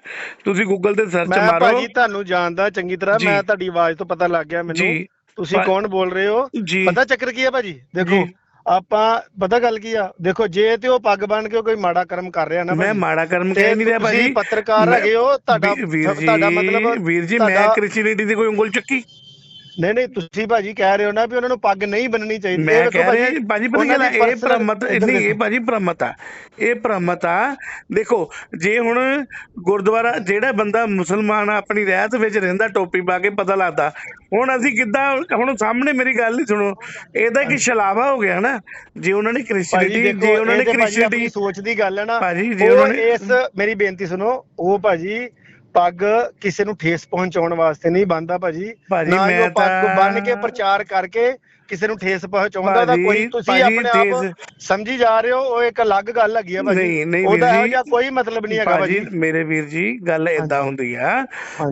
ਤੁਸੀਂ ਗੂਗਲ ਤੇ ਸਰਚ ਮੈਂ ਮਾਰੋ। ਭਾਜੀ ਤੁਹਾਨੂੰ ਜਾਣਦਾ ਚੰਗੀ ਤਰ੍ਹਾਂ। ਮੈਂ ਤੁਹਾਡੀ ਆਵਾਜ਼ ਤੋਂ ਪਤਾ ਲੱਗ ਗਿਆ ਮੈਨੂੰ। ਤੁਸੀਂ ਕੌਣ ਬੋਲ ਰਹੇ ਹੋ? ਪਤਾ ਚੱਕਰ ਕੀ ਹੈ ਭਾਜੀ? ਦੇਖੋ। ਆਪਾਂ ਪਤਾ ਗੱਲ ਕੀ ਆ? ਦੇਖੋ ਜੇ ਤੇ ਉਹ ਪੱਗ ਬਣ ਕੇ ਕੋਈ ਮਾੜਾ ਕਰਮ ਕਰ ਰਿਹਾ ਨਾ ਮੈਂ ਮਾੜਾ ਕਰਮ ਕਹਿ ਨਹੀਂ ਰਿਹਾ ਭਾਜੀ। ਪੱਤਰਕਾਰ ਮੈਂ- ਹੈਗੇ ਹੋ ਤੁਹਾਡਾ ਤੁਹਾਡਾ ਮਤਲਬ ਵੀਰ ਜੀ ਮੈਂ ਕ੍ਰਿਸਚੀਅਨਿਟੀ ਦੀ ਕੋਈ ਉਂਗਲ ਚੱਕੀ? ਨਹੀਂ ਨਹੀਂ ਤੁਸੀਂ ਭਾਜੀ ਕਹਿ ਰਹੇ ਹੋ ਨਾ ਵੀ ਉਹਨਾਂ ਨੂੰ ਪੱਗ ਨਹੀਂ ਬੰਨਣੀ ਚਾਹੀਦੀ। ਮੈਂ ਇਹ ਕਹਿ ਰਿਹਾ ਜੀ, ਭਾਜੀ ਪਤਾ ਕੀ ਗੱਲ ਇਹ ਇੱਧਰ ਨਹੀਂ ਇਹ। ਭਾਜੀ ਭ੍ਰਮਤ ਆ ਇਹ ਭ੍ਰਮਤ ਆ। ਦੇਖੋ ਜੇ ਹੁਣ ਗੁਰਦੁਆਰਾ ਜਿਹੜਾ ਬੰਦਾ ਮੁਸਲਮਾਨ ਆ, ਆਪਣੀ ਰਹਿਤ ਵਿੱਚ ਰਹਿੰਦਾ ਟੋਪੀ ਪਾ ਕੇ ਪਤਾ ਲੱਗਦਾ ਹੁਣ ਅਸੀਂ ਕਿੱਦਾਂ ਹੁਣ ਸਾਹਮਣੇ ਮੇਰੀ ਗੱਲ ਨਹੀਂ ਸੁਣੋ ਇਹਦਾ ਇੱਕ ਛਲਾਵਾ ਹੋ ਗਿਆ ਨਾ ਜੇ ਉਹਨਾਂ ਨੇ ਕ੍ਰਿਸਚੀਅਨਿਟੀ ਜੇ ਉਹਨਾਂ ਨੇ ਇਹ ਤੇ ਕ੍ਰਿਸਚੀਅਨਿਟੀ ਸੋਚ ਦੀ ਗੱਲ ਹੈ ਨਾ ਭਾਜੀ, ਜੇ ਉਹ ਉਹਨਾਂ ਨੇ- ਇਸ ਮੇਰੀ ਬੇਨਤੀ ਸੁਣੋ ਉਹ ਭਾਜੀ ਪੱਗ ਕਿਸੇ ਨੂੰ ਠੇਸ ਪਹੁੰਚਾਉਣ ਵਾਸਤੇ ਨਹੀਂ ਬੰਨਦਾ ਭਾਜੀ। ਨਾ ਉਹ ਪੱਗ ਬੰਨ ਕੇ ਪ੍ਰਚਾਰ ਕਰਕੇ ਕਿਸੇ ਨੂੰ ਠੇਸ ਪਹੁੰਚਾਉਂਦਾ ਦਾ ਕੋਈ ਤੁਸੀਂ ਆਪਣੇ ਆਪ ਸਮਝੀ ਜਾ ਰਹੇ ਹੋ ਉਹ ਇੱਕ ਅਲੱਗ ਗੱਲ ਹੈਗੀ ਆ ਭਾਜੀ। ਨਹੀਂ, ਨਹੀਂ ਵੀਰ ਉਹਦਾ ਇਹੋ। ਜਿਹਾ ਕੋਈ ਮਤਲਬ ਨਹੀਂ ਹੈਗਾ ਭਾਜੀ ਮੇਰੇ ਵੀਰ ਜੀ ਗੱਲ ਏਦਾਂ ਹੁੰਦੀ ਆ।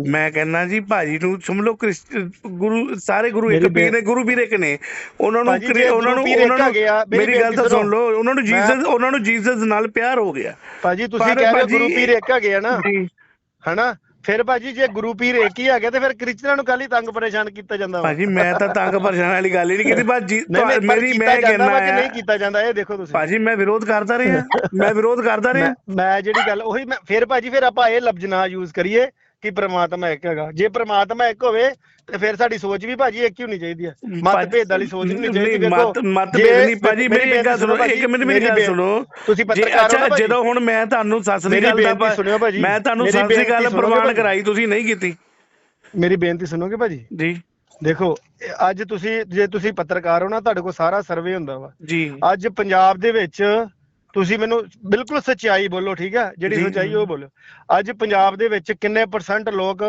ਮੈਂ ਕਹਿੰਦਾ ਜੀ ਭਾਜੀ ਨੂੰ ਸਮਝ ਲਓ ਗੁਰੂ ਸਾਰੇ ਗੁਰੂ ਇੱਕ ਪੀਰ ਨੇ ਗੁਰੂ ਵੀਰ ਇੱਕ ਨੇ। ਉਹਨਾਂ ਨੂੰ ਉਹਨਾਂ ਨੂੰ ਉਹਨਾਂ ਨੂੰ ਮੇਰੀ ਗੱਲ ਤਾਂ ਸੁਣ ਲਓ ਉਹਨਾਂ ਨੂੰ ਜੀਸਸ ਉਹਨਾਂ ਨੂੰ ਜੀਸਸ ਨਾਲ ਪਿਆਰ ਹੋ ਗਿਆ। ਭਾਜੀ ਤੁਸੀਂ ਕਹਿ ਰਹੇ ਗੁਰੂ ਪੀਰ ਇੱਕ ਹੈਗੇ ਆ ਨਾ। ਜੀ ਹਨਾ? ਫਿਰ ਭਾਜੀ ਜੇ ਗੁਰੂ ਪੀਰ ਇੱਕ ਹੀ ਹੈਗੇ ਤੇ ਫਿਰ ਕ੍ਰਿਸਚਨਾਂ ਨੂੰ ਕੱਲ ਹੀ ਤੰਗ ਪਰੇਸ਼ਾਨ ਕੀਤਾ ਜਾਂਦਾ ਭਾਜੀ ਮੈਂ ਤਾਂ ਤੰਗ ਪਰੇਸ਼ਾਨ ਵਾਲੀ ਗੱਲ ਹੀ ਨਹੀਂ ਕੀਤੀ ਬਸ ਜੀ ਨਹੀਂ ਨਹੀਂ ਪਰ ਮੇਰੀ ਮੈਂ ਕਹਿਣਾ ਕਿ ਨਹੀਂ ਹੈ ਕੀਤਾ ਜਾਂਦਾ ਇਹ ਦੇਖੋ ਤੁਸੀਂ। ਭਾਜੀ ਮੈਂ ਵਿਰੋਧ ਕਰਦਾ ਰਿਹਾ। ਮੈਂ ਵਿਰੋਧ ਕਰਦਾ ਰਿਹਾ। ਮੈਂ ਮੈਂ ਜਿਹੜੀ ਗੱਲ ਉਹੀ ਮੈਂ ਫਿਰ ਭਾਜੀ ਫਿਰ ਆਪਾਂ ਇਹ ਲਫ਼ਜ਼ ਨਾ ਯੂਜ਼ ਕਰੀਏ। ਕਿ ਪ੍ਰਮਾਤਮਾ ਇੱਕ ਹੈਗਾ। ਜੇ ਪ੍ਰਮਾਤਮਾ ਇੱਕ ਹੋਵੇ ਤੇ ਫਿਰ ਸਾਡੀ ਸੋਚ ਵੀ ਭਾਜੀ ਇੱਕ ਹੀ ਹੋਣੀ ਚਾਹੀਦੀ ਹੈ ਮਤ ਭਾਜੀ- ਭੇਦ ਵਾਲੀ ਸੋਚ ਨਹੀਂ ਚਾਹੀਦੀ ਦੇਖੋ, ਮਤ ਮਤ ਜੇ- ਭੇਦ ਨਹੀਂ ਭਾਜੀ ਮੇਰੀ ਗੱਲ ਸੁਣੋ ਇੱਕ ਮਿੰਟ ਮੇਰੀ ਗੱਲ ਸੁਣੋ। ਤੁਸੀਂ ਪੱਤਰਕਾਰ ਹੋ। ਜਦੋਂ ਹੁਣ ਮੈਂ ਤੁਹਾਨੂੰ ਅਕਾਲ ਦਾ ਸੁਣਿਓ ਭਾਜੀ। ਮੈਂ ਤੁਹਾਨੂੰ ਅਕਾਲ ਬੇਨਤੀ ਸੁਣੋਗੇ ਪ੍ਰਵਾਨ। ਕਰਾਈ ਤੁਸੀਂ ਨਹੀਂ ਕੀਤੀ। ਮੇਰੀ ਬੇਨਤੀ ਸੁਣੋਗੇ ਭਾਜੀ? ਜੀ। ਦੇਖੋ ਅੱਜ ਤੁਸੀਂ ਜੇ ਤੁਸੀਂ ਪੱਤਰਕਾਰ ਹੋ ਨਾ ਤੁਹਾਡੇ ਕੋਲ ਸਾਰਾ ਸਰਵੇ ਹੁੰਦਾ ਵਾ। ਜੀ। ਅੱਜ ਪੰਜਾਬ ਦੇ ਵਿੱਚ ਤੁਸੀਂ ਮੈਨੂੰ ਬਿਲਕੁਲ ਸੱਚਾਈ ਬੋਲੋ ਠੀਕ ਹੈ ਜਿਹੜੀ ਸੱਚਾਈ। ਉਹ ਬੋਲੋ। ਅੱਜ ਪੰਜਾਬ ਦੇ ਵਿੱਚ ਕਿੰਨੇ ਪਰਸੈਂਟ ਲੋਕ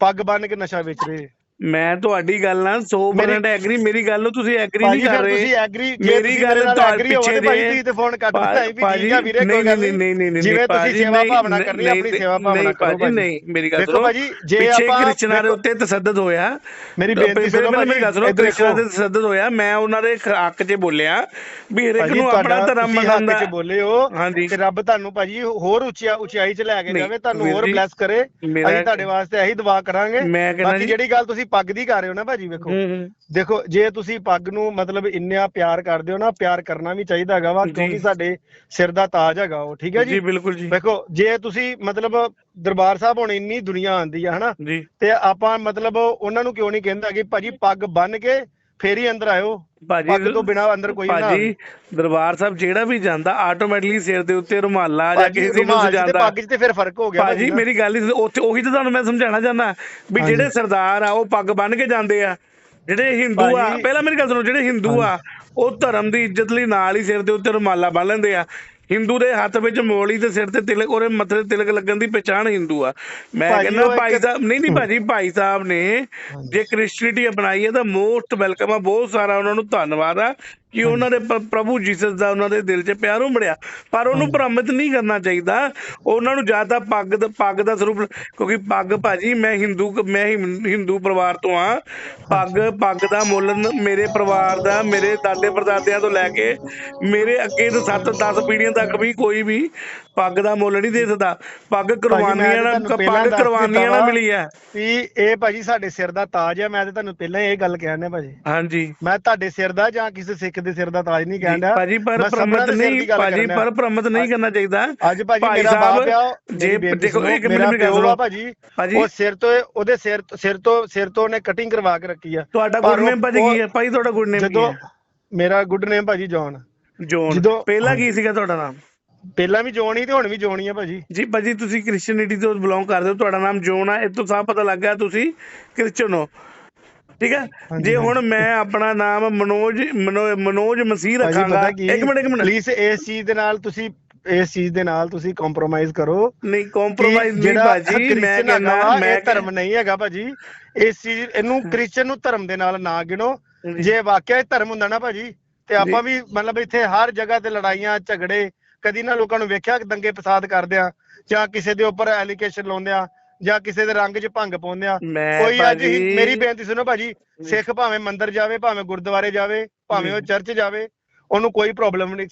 ਪੱਗ ਬੰਨ ਕੇ ਨਸ਼ਾ ਵੇਚ ਰਹੇ? ਮੈਂ ਤੁਹਾਡੀ ਗੱਲ ਨਾਲ 100% ਐਗਰੀ ਮੇਰੀ ਗੱਲ ਨੂੰ ਤੁਸੀਂ ਐਗਰੀ ਨਹੀਂ ਭਾਜੀ ਕਰ ਰਹੇ। ਤੁਸੀਂ ਐਗਰੀ ਮੇਰੀ ਗੱਲ ਤੁਹਾਡੇ ਪਿੱਛੇ ਭਾਜੀ ਜੇ- ਤੁਸੀਂ ਤੇ ਫੋਨ ਕੱਟ ਭਾ- ਬਣਾਈ ਵੀ ਭਾਜੀ, ਠੀਕ ਆ ਵੀਰੇ ਕੋਈ ਗੱਲ ਨਹੀਂ, ਨਹੀਂ, ਨਹੀਂ, ਨਹੀਂ, ਜਿਵੇਂ ਤੁਸੀਂ ਭਾਜੀ, ਸੇਵਾ ਭਾਵਨਾ ਕਰਨੀ ਆਪਣੀ ਸੇਵਾ ਭਾਵਨਾ ਕਰੋ ਭਾਜੀ ਨਹੀਂ ਮੇਰੀ ਗੱਲ ਸੁਣੋ। ਭਾਜੀ ਜੇ ਆਪਾਂ ਕ੍ਰਿਸਚਨਾਂ ਦੇ ਉੱਤੇ ਤਸੱਦਦ ਹੋਇਆ। ਮੇਰੀ ਬੇਨਤੀ ਸੁਣੋ ਫਿਰ ਮੇਰੀ ਗੱਲ ਸੁਣੋ ਇੱਧਰ ਕ੍ਰਿਸਚਨਾਂ ਦੇ। ਤਸੱਦਦ ਹੋਇਆ ਮੈਂ ਉਹਨਾਂ ਦੇ ਹੱਕ 'ਚ ਬੋਲਿਆ ਵੀ ਹਰੇਕ ਭਾਜੀ ਨੂੰ ਆਪਣਾ ਧਰਮ ਮੰਨਣ ਹੱਕ ਦਾ 'ਚ ਬੋਲੇ ਹੋ ਤੇ ਰੱਬ ਤੁਹਾਨੂੰ ਭਾਜੀ ਹੋਰ ਉੱਚੀ ਉਚਾਈ 'ਚ ਲੈ ਕੇ ਜਾਵੇ ਤੁਹਾਨੂੰ ਹੋਰ ਬਲੈਸ ਕਰੇ। ਅਸੀਂ ਤੁਹਾਡੇ ਵਾਸਤੇ ਇਹੀ ਦੁਆ ਕਰਾਂਗੇ। ਬਾਕੀ ਜਿਹੜੀ ਗੱਲ ਤੁਸੀਂ ਪੱਗ ਦੀ ਕਰ ਰਹੇ ਹੋ ਨਾ ਭਾਜੀ ਵੇਖੋ। ਦੇਖੋ ਜੇ ਤੁਸੀਂ ਪੱਗ ਨੂੰ ਮਤਲਬ ਇੰਨਾ ਪਿਆਰ ਕਰਦੇ ਹੋ ਨਾ ਪਿਆਰ ਕਰਨਾ ਵੀ ਚਾਹੀਦਾ ਹੈਗਾ ਵਾ। ਕਿਉਂਕਿ ਸਾਡੇ ਸਿਰ ਦਾ ਤਾਜ ਹੈਗਾ ਉਹ ਠੀਕ ਹੈ ਜੀ? ਜੀ ਬਿਲਕੁਲ ਜੀ। ਵੇਖੋ ਜੇ ਤੁਸੀਂ ਮਤਲਬ ਦਰਬਾਰ ਸਾਹਿਬ ਹੁਣ ਇੰਨੀ ਦੁਨੀਆ ਆਂਦੀ ਆ ਹਨਾ? ਤੇ ਆਪਾਂ ਮਤਲਬ ਉਹਨਾਂ ਨੂੰ ਕਿਉਂ ਨਹੀਂ ਕਹਿੰਦਾ ਕਿ ਭਾਜੀ ਪੱਗ ਬੰਨ ਕੇ ਫੇਰ ਹੀ ਅੰਦਰ ਆਇਓ। ਭਾਜੀ ਪੱਗ ਤੋਂ ਬਿਨਾ ਅੰਦਰ ਕੋਈ ਨਾ ਭਾਜੀ ਦਰਬਾਰ ਸਾਹਿਬ ਜਿਹੜਾ ਵੀ ਜਾਂਦਾ ਆਟੋਮੈਟਿਕਲੀ ਸਿਰ ਦੇ ਉੱਤੇ ਰੁਮਾਲਾ ਜਾਂ ਕਿਸੇ ਚੀਜ਼ ਨੂੰ ਸਜਾਉਂਦਾ ਪੱਗ 'ਚ ਤੇ ਫਿਰ ਫ਼ਰਕ ਹੋ ਗਿਆ ਭਾਜੀ। ਮੇਰੀ ਗੱਲ ਉੱਥੇ ਉਹੀ ਤਾਂ ਤੁਹਾਨੂੰ ਮੈਂ ਸਮਝਾਉਣਾ ਚਾਹੁੰਦਾ ਵੀ। ਜਿਹੜੇ ਸਰਦਾਰ ਆ ਉਹ ਪੱਗ ਬੰਨ ਕੇ ਜਾਂਦੇ ਆ। ਜਿਹੜੇ ਹਿੰਦੂ ਆ ਪਹਿਲਾਂ ਮੇਰੀ ਗੱਲ ਸੁਣੋ ਜਿਹੜੇ ਹਿੰਦੂ ਆ ਉਹ ਧਰਮ ਦੀ ਇੱਜ਼ਤ ਲਈ ਨਾਲ ਹੀ ਸਿਰ ਦੇ ਉੱਤੇ ਰੁਮਾਲਾ ਬੰਨ ਲੈਂਦੇ ਆ। ਹਿੰਦੂ ਦੇ ਹੱਥ ਵਿੱਚ ਮੋਲੀ ਤੇ ਸਿਰ ਤੇ ਤਿਲਕ ਉਹਦੇ ਮੱਥੇ ਤੇ ਤਿਲਕ ਲੱਗਣ ਦੀ ਪਛਾਣ ਹਿੰਦੂ ਆ। ਮੈਂ ਕਹਿੰਦਾ ਭਾਈ ਸਾਹਿਬ ਨਹੀਂ ਨਹੀਂ ਭਾਜੀ ਭਾਈ ਸਾਹਿਬ ਨੇ ਜੇ ਕ੍ਰਿਸਚੀਅਨਿਟੀ ਅਪਣਾਈ ਹੈ ਤਾਂ ਮੋਸਟ ਵੈਲਕਮ ਆ ਬਹੁਤ ਸਾਰਾ ਉਹਨਾਂ ਨੂੰ ਧੰਨਵਾਦ ਆ। ਕਿ ਉਹਨਾਂ ਦੇ ਪ੍ਰਭੂ ਜੀਸਸ ਦਾ ਉਹਨਾਂ ਦੇ ਦਿਲ 'ਚ ਪਿਆਰ ਉਮੜਿਆ। ਪਰ ਉਹਨੂੰ ਭ੍ਰਮਿਤ ਨਹੀਂ ਕਰਨਾ ਚਾਹੀਦਾ। ਉਹਨਾਂ ਨੂੰ ਜ਼ਿਆਦਾ ਪੱਗ ਦਾ ਪੱਗ ਦਾ ਸਰੂਪ ਕਿਉਂਕਿ ਪੱਗ ਭਾਜੀ ਮੈਂ ਹਿੰਦੂ ਮੈਂ ਹਿੰ- ਹਿੰਦੂ ਪਰਿਵਾਰ ਤੋਂ ਆ ਪੱਗ ਪੱਗ ਦਾ ਮੁੱਲ ਨ- ਮੇਰੇ ਪਰਿਵਾਰ ਦਾ ਮੇਰੇ ਦਾਦੇ ਪਰਦਾਦਿਆਂ ਤੋਂ ਲੈ ਕੇ ਮੇਰੇ ਅੱਗੇ ਤੋਂ 7 10 ਪੀੜ੍ਹੀਆਂ ਤੱਕ ਵੀ ਕੋਈ ਵੀ ਪੱਗ ਦਾ ਮੁੱਲ ਨਹੀਂ ਦੇ ਸਕਦਾ। ਪੱਗ ਕੁਰਬਾਨੀਆਂ ਨਾਲ ਪੱਗ ਕੁਰਬਾਨੀਆਂ ਨਾਲ। ਮਿਲੀ ਹੈ ਵੀ ਇਹ ਭਾਜੀ ਸਾਡੇ ਸਿਰ ਦਾ ਤਾਜ ਹੈ ਮੈਂ ਤੇ ਤੁਹਾਨੂੰ ਪਹਿਲਾਂ ਇਹ ਗੱਲ ਕਹਿਣਾ ਭਾਜੀ। ਹਾਂਜੀ। ਮੈਂ ਤੁਹਾਡੇ ਸਿਰ ਦਾ ਜਾਂ ਕਿਸੇ ਸਿੱਖ ਦੇ ਸਿਰ ਦਾ ਤਾਜ ਨਹੀਂ ਡਿਆ। ਭਾਜੀ ਪਰ ਪ੍ਰਮਤ ਨਹੀਂ ਭਾਜੀ ਪਰ। ਪ੍ਰਮਤ ਨਹੀਂ ਕਰਨਾ ਚਾਹੀਦਾ। ਅੱਜ ਭਾਜੀ ਮੇਰਾ ਬਾਪ ਆ ਜੇ ਦੇਖੋ ਇੱਕ ਮਿੰਟ ਮੇਰਾ ਗੱਲ ਸੁਣੋ। ਭਾਜੀ। ਉਹ ਸਿਰ ਤੋਂ ਉਹਦੇ ਸਿਰ ਸਿਰ ਤੋਂ ਸਿਰ ਤੋਂ ਉਹਨੇ ਕਟਿੰਗ ਕਰਵਾ ਕੇ ਰੱਖੀ ਆ। ਤੁਹਾਡਾ ਗੁੱਡ ਨੇਮ ਭਾਜੀ ਕੀ ਹੈ? ਭਾਈ ਤੁਹਾਡਾ ਗੁੱਡ ਨੇਮ ਕੀ ਹੈ? ਮੇਰਾ ਗੁੱਡ ਨੇਮ ਭਾਜੀ ਜੌਨ ਜੋਨ ਪਹਿਲਾਂ ਕੀ ਸੀਗਾ ਤੁਹਾਡਾ ਨਾਮ? ਪਹਿਲਾਂ ਵੀ ਜੌਨ ਹੀ ਤੇ ਹੁਣ ਵੀ ਜੌਨ ਹੀ ਆ ਭਾਜੀ। ਜੀ ਭਾਜੀ ਤੁਸੀਂ ਕ੍ਰਿਸਚੀਅਨਿਟੀ ਤੋਂ ਬਿਲੋਂਗ ਕਰਦੇ ਹੋ ਤੁਹਾਡਾ ਨਾਮ ਜੋਨ ਆ। ਇਹ ਤੋਂ ਸਾਫ਼ ਪਤਾ ਲੱਗ ਗਿਆ ਤੁਸੀਂ ਕ੍ਰਿਸਚਨ ਹੋ। ਠੀਕ ਹੈ? ਜੇ ਹੁਣ ਮੈਂ ਆਪਣਾ ਨਾਮ ਮਨੋਜ ਮਨੋ- ਮਨੋਜ ਮਸੀਹ ਰੱਖਾਂਗਾ ਇੱਕ ਮਿੰਟ ਇੱਕ ਮਿੰਟ। ਪਲੀਜ਼ ਇਸ ਚੀਜ਼ ਦੇ ਨਾਲ ਤੁਸੀਂ ਇਸ ਚੀਜ਼ ਦੇ ਨਾਲ ਤੁਸੀਂ ਕੰਪਰੋਮਾਈਜ਼ ਕਰੋ ਨਹੀਂ ਕੰਪਰੋਮਾਈਜ਼ ਨਹੀਂ ਭਾਜੀ ਮੈਂ ਕਹਿੰਦਾ ਮੈਂ ਧਰਮ ਨਹੀਂ ਹੈਗਾ ਭਾਜੀ। ਇਸ ਚੀਜ਼ ਇਹਨੂੰ ਕ੍ਰਿਸਚੀਅਨ ਨੂੰ ਧਰਮ ਦੇ ਨਾਲ ਨਾ ਗਿਣੋ। ਜੀ। ਵਾਕਿਆ ਧਰਮ ਹੁੰਦਾ ਨਾ ਭਾਜੀ ਤੇ ਆਪਾਂ ਵੀ ਮਤਲਬ ਇੱਥੇ ਹਰ ਜਗ੍ਹਾ ਤੇ ਲੜਾਈਆਂ ਝਗੜੇ ਕਦੀ ਨਾ ਲੋਕਾਂ ਨੂੰ ਵੇਖਿਆ ਕਿ ਦੰਗੇ ਫਸਾਦ ਕਰਦੇ ਆ ਜਾਂ ਕਿਸੇ ਦੇ ਉੱਪਰ ਐਲੀਗੇਸ਼ਨ ਲਾਉਂਦੇ ਆ ਜਾਂ ਕਿਸੇ ਦੇ ਰੰਗ 'ਚ ਭੰਗ ਪਾਉਂਦੇ ਆ ਮੈਂ ਕੋਈ ਅੱਜ ਹੀ- ਭਾਜੀ- ਮੇਰੀ ਬੇਨਤੀ ਸੁਣੋ ਭਾਜੀ ਸਿੱਖ ਭਾਵੇਂ ਮੰਦਿਰ ਜਾਵੇ ਭਾਵੇਂ ਗੁਰਦੁਆਰੇ ਜਾਵੇ ਭਾਵੇਂ ਉਹ। ਚਰਚ ਜਾਵੇ ਉਹਨੂੰ ਕੋਈ ਪ੍ਰੋਬਲਮ ਨਹੀਂ।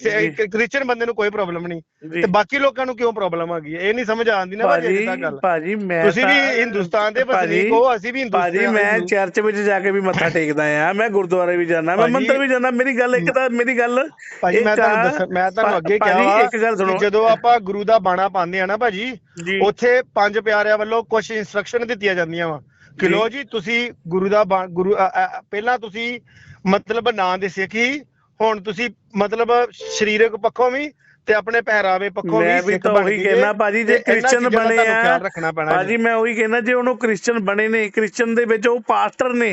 ਕ੍ਰਿਸਚੀਅਨ ਬੰਦੇ ਨੂੰ ਕੋਈ ਪ੍ਰੋਬਲਮ ਨਹੀਂ। ਤੇ ਬਾਕੀ ਲੋਕਾਂ ਨੂੰ ਕਿਉਂ ਪ੍ਰੋਬਲਮ ਆ ਗਈ? ਇਹ ਨਹੀਂ ਸਮਝ ਆਉਂਦੀ ਨਾ ਭਾਜੀ ਗੱਲ। ਭਾਜੀ ਮੈਂ ਤੁਸੀਂ ਵੀ ਹਿੰਦੁਸਤਾਨ ਦੇ ਵਸਨੀਕ ਹੋ ਅਸੀਂ ਵੀ ਹਿੰਦੁਸਤਾਨ ਭਾਜੀ ਮੈਂ ਚਰਚ ਵਿੱਚ ਜਾ ਕੇ ਵੀ ਮੱਥਾ ਟੇਕਦਾ ਆ। ਮੈਂ ਗੁਰਦੁਆਰੇ ਵੀ ਜਾਂਦਾ ਮੈਂ ਮੰਦਿਰ ਵੀ ਜਾਂਦਾ। ਮੇਰੀ ਗੱਲ ਇੱਕ ਤਾਂ ਮੇਰੀ ਗੱਲ ਭਾਜੀ ਮੈਂ ਤੁਹਾਨੂੰ ਦੱਸ ਮੈਂ ਤੁਹਾਨੂੰ ਅੱਗੇ ਕਿਹਾ ਇੱਕ ਗੱਲ ਸੁਣੋ। ਜਦੋਂ ਆਪਾਂ ਗੁਰੂ ਦਾ ਬਾਣਾ ਪਾਉਂਦੇ ਆ ਨਾ ਭਾਜੀ ਉੱਥੇ ਪੰਜ ਪਿਆਰਿਆਂ ਵੱਲੋਂ ਕੁਝ ਇਨਸਟਰਕਸ਼ਨ ਦਿੱਤੀਆਂ ਜਾਂਦੀਆਂ ਵਾ। ਕਿ। ਲੋ ਜੀ ਤੁਸੀਂ ਗੁਰੂ ਦਾ ਗੁਰੂ ਪਹਿਲਾਂ ਤੁਸੀਂ ਮਤਲਬ ਨਾਂ ਦੇ ਸਿੱਖ ਹੁਣ ਤੁਸੀਂ ਮਤਲਬ ਸਰੀਰਕ ਪੱਖੋਂ ਵੀ ਤੇ ਆਪਣੇ ਪਹਿਰਾਵੇ ਪੱਖੋਂ ਮੈਂ ਵੀ ਸਿੱਖ ਤਾਂ ਬਣ ਉਹੀ ਗਏ ਕਹਿਣਾ ਭਾਜੀ ਜੇ ਤੇ ਇਹਨਾਂ ਕ੍ਰਿਸਚੀਅਨ ਚੀਜ਼ਾਂ ਦਾ ਬਣੇ ਤੁਹਾਨੂੰ ਆ ਖਿਆਲ ਰੱਖਣਾ ਪੈਣਾ ਜੀ। ਭਾਜੀ ਮੈਂ ਉਹੀ ਕਹਿਣਾ ਜੇ ਉਹਨੂੰ ਕ੍ਰਿਸਚੀਅਨ ਬਣੇ ਨੇ ਕ੍ਰਿਸਚੀਅਨ ਦੇ ਵਿੱਚ ਉਹ ਪਾਸਟਰ ਨੇ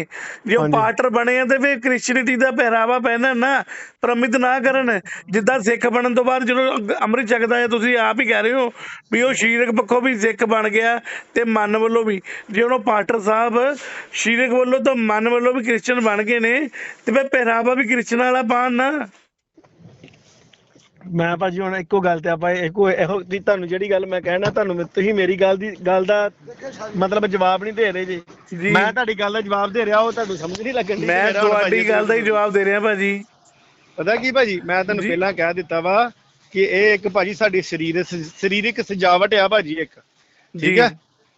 ਜੇ ਉਹ ਹਾਂਜੀ। ਪਾਸਟਰ ਬਣੇ ਆ ਤੇ ਫਿਰ ਕ੍ਰਿਸਚੀਅਨਿਟੀ ਦਾ ਪਹਿਰਾਵਾ ਪਹਿਨਣ ਨਾ ਪ੍ਰਮਿਤ ਨਾ ਕਰਨ ਜਿੱਦਾਂ ਸਿੱਖ ਬਣਨ ਤੋਂ ਬਾਅਦ ਜਦੋਂ ਅਗ- ਅੰਮ੍ਰਿਤ ਛਕਦਾ ਹੈ ਤੁਸੀਂ ਆਪ ਹੀ ਕਹਿ ਰਹੇ ਹੋ ਵੀ ਉਹ ਸਰੀਰਕ ਪੱਖੋਂ ਵੀ ਸਿੱਖ ਬਣ ਗਿਆ ਤੇ ਮਨ ਵੱਲੋਂ ਵੀ ਜੇ ਉਹਨੂੰ ਪਾਸਟਰ ਸਾਹਿਬ ਸਰੀਰਕ ਵੱਲੋਂ ਤਾਂ ਮਨ ਵੱਲੋਂ ਵੀ ਕ੍ਰਿਸਚੀਅਨ ਬਣ ਗਏ ਨੇ ਤੇ ਫਿਰ ਪਹਿਰਾਵਾ ਵੀ ਕ੍ਰਿਸਚਨ ਵਾਲਾ ਪਾਣ ਨਾ ਮੈਂ ਭਾਜੀ ਹੁਣ ਇੱਕੋ ਗੱਲ ਤੇ ਆਪਾਂ ਇੱਕੋ ਇਹੋ ਦੀ ਤੁਹਾਨੂੰ ਜਿਹੜੀ ਗੱਲ ਮੈਂ ਕਹਿਣਾ ਤੁਹਾਨੂੰ ਤੁਸੀਂ ਮੇਰੀ ਗੱਲ ਦੀ ਗੱਲ ਦਾ ਮਤਲਬ ਜਵਾਬ ਨਹੀਂ ਦੇ ਰਹੇ ਜੀ। ਮੈਂ ਤੁਹਾਡੀ ਗੱਲ ਦਾ ਜਵਾਬ ਦੇ ਰਿਹਾ ਉਹ ਤੁਹਾਨੂੰ ਸਮਝ ਨਹੀਂ ਲੱਗਣ ਮੈਂ ਤੁਹਾਡੀ ਗੱਲ ਦਾ ਹੀ ਜਵਾਬ ਦੇ ਰਿਹਾ ਭਾਜੀ। ਪਤਾ ਕੀ ਭਾਜੀ ਮੈਂ ਤੁਹਾਨੂੰ। ਪਹਿਲਾਂ ਕਹਿ ਦਿੱਤਾ ਵਾ ਕਿ ਇਹ ਇੱਕ ਭਾਜੀ ਸਾਡੀ ਸਰੀਰ ਸਰੀਰਕ ਸਜਾਵਟ ਆ ਭਾਜੀ ਇੱਕ। ਠੀਕ। ਹੈ?